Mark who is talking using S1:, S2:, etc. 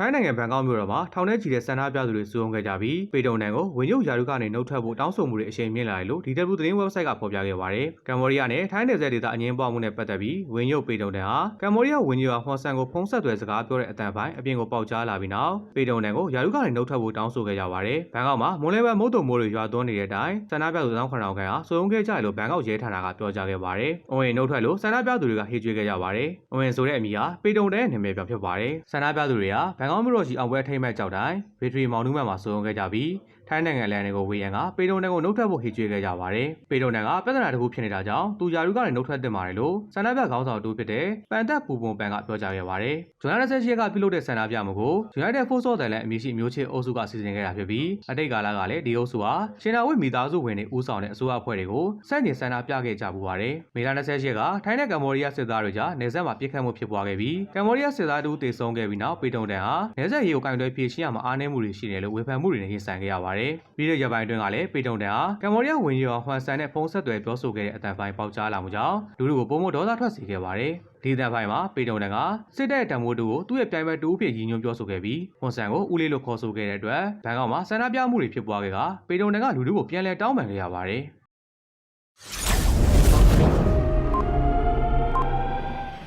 S1: ထိုင်းနိုင်ငံဘန်ကောက်မြို့တော်မှာထောင်ထဲချီတဲ့ဆန္ဒပြသူတွေစုရုံးခဲ့ကြပြီးပေတုံတန်ကိုဝင်ရုပ်ယာရုကနေနှုတ်ထွက်ဖို့တောင်းဆိုမှုတွေအရှိန်မြင့်လာတယ်လို့ DW သတင်း website ကဖော်ပြခဲ့ပါတယ်။ကမ္ဘောဒီးယားနဲ့ထိုင်းနယ်စပ်ဒေသအငင်းပွားမှုနဲ့ပတ်သက်ပြီးဝင်ရုပ်ပေတုံတန်ဟာကမ္ဘောဒီးယားဝင်ရုပ်ဟွန်ဆန်ကိုဖုံးဆက်သွယ်စကားပြောတဲ့အတန်ပိုင်းအပြင်ကိုပေါက်ကြားလာပြီးနောက်ပေတုံတန်ကိုယာရုကနေနှုတ်ထွက်ဖို့တောင်းဆိုခဲ့ကြပါတယ်။ဘန်ကောက်မှာမွန်လဲဘန်မုတ်တုံမိုးတွေရွာသွန်းနေတဲ့အတိုင်းဆန္ဒပြသူတောင်းခဏောင်ခန့်ဟာစုရုံးခဲ့ကြတယ်လို့ဘန်ကောက်ရဲဌာနကပြောကြားခဲ့ပါတယ်။အဝင်နှုတ်ထွက်လို့ဆန္ဒပြသူတွေကဟေ့ကြွေးခဲ့ကြပါတယ်။အဝင်ဆိုတဲ့အမည်ဟာပေတုံတန်ရဲ့နာမည်ပြောဖြစ်ပါတယ်။ဆန္ဒပြသူတွေဟာဘန်ကောက်မြို့တော်ရှိအောင်ပွဲထိမ့်မဲ့ကြောက်တိုင်းဗီထရီမောင်နှူးမှန်မှာစုံခဲ့ကြပြီးထိုင်းနိုင်ငံလန်တွေကိုဝေယံကပေတုံတန်ကိုနှုတ်ထွက်ဖို့ဟိကျွေးခဲ့ကြပါတယ်။ပေတုံတန်ကပြဿနာတစ်ခုဖြစ်နေတာကြောင့်သူယာရုကနေနှုတ်ထွက်တင်ပါတယ်လို့ဆန္ဒပြခေါင်းဆောင်တူဖြစ်တဲ့ပန်သက်ပူပွန်ပန်ကပြောကြားခဲ့ပါတယ်။ဇွန်လ28ရက်ကပြုလုပ်တဲ့ဆန္ဒပြမှုကို United Force of Thailand အမည်ရှိမျိုးချစ်အုပ်စုကစီစဉ်ခဲ့တာဖြစ်ပြီးအတိတ်ကာလကလည်းဒီအုပ်စုဟာရှင်နာဝိမိသားစုဝင်တွေဦးဆောင်တဲ့အစိုးရအဖွဲ့တွေကိုစတင်ဆန္ဒပြခဲ့ကြပူပါတယ်။မေလ28ရက်ကထိုင်းနဲ့ကမ္ဘောဒီးယားစစ်သားတွေကြားနေဆက်မှာပြစ်ခတ်မှုဖြစ်ပွားခဲ့ပြီးကမ္ဘောဒီးယားစစ်သားတူတေဆုံးခဲ့ပြီးနောက်ပေတုံတန်ဟာနေဆက်ရေကိုကင်တွယ်ဖြည့်ရှင်းရမှာအားနည်းမှုတွေရှိတယ်လို့ဝေဖန်မှုတွေနဲ့ရင်ဆိုင်ခဲ့ရပါတယ်။ပြီးတဲ့ရက်ပိုင်းအတွင်းကလည်းပေတုံတန်ဟာကမ္ဘောဒီးယားဝန်ကြီးတော်ဟွန်ဆန်နဲ့ဖုန်းဆက်သွယ်ပြောဆိုခဲ့တဲ့အတန်ပိုင်းပေါက်ကြားလာမှုကြောင့်လူလူကိုပုံမဒေါသထွက်စေခဲ့ပါတယ်။ဒီတန်ပိုင်းမှာပေတုံတန်ကစစ်တပ်တံမိုးတူကိုသူ့ရဲ့ပြိုင်ဘက်တူအဖြစ်ရည်ညွှန်းပြောဆိုခဲ့ပြီးဟွန်ဆန်ကိုဦးလေးလို့ခေါ်ဆိုခဲ့တဲ့အတွက်ဘန်ကောက်မှာဆန္ဒပြမှုတွေဖြစ်ပွားခဲ့ကပေတုံတန်ကလူလူကိုပြန်လည်တောင်းပန်ခဲ့ရပါတယ်။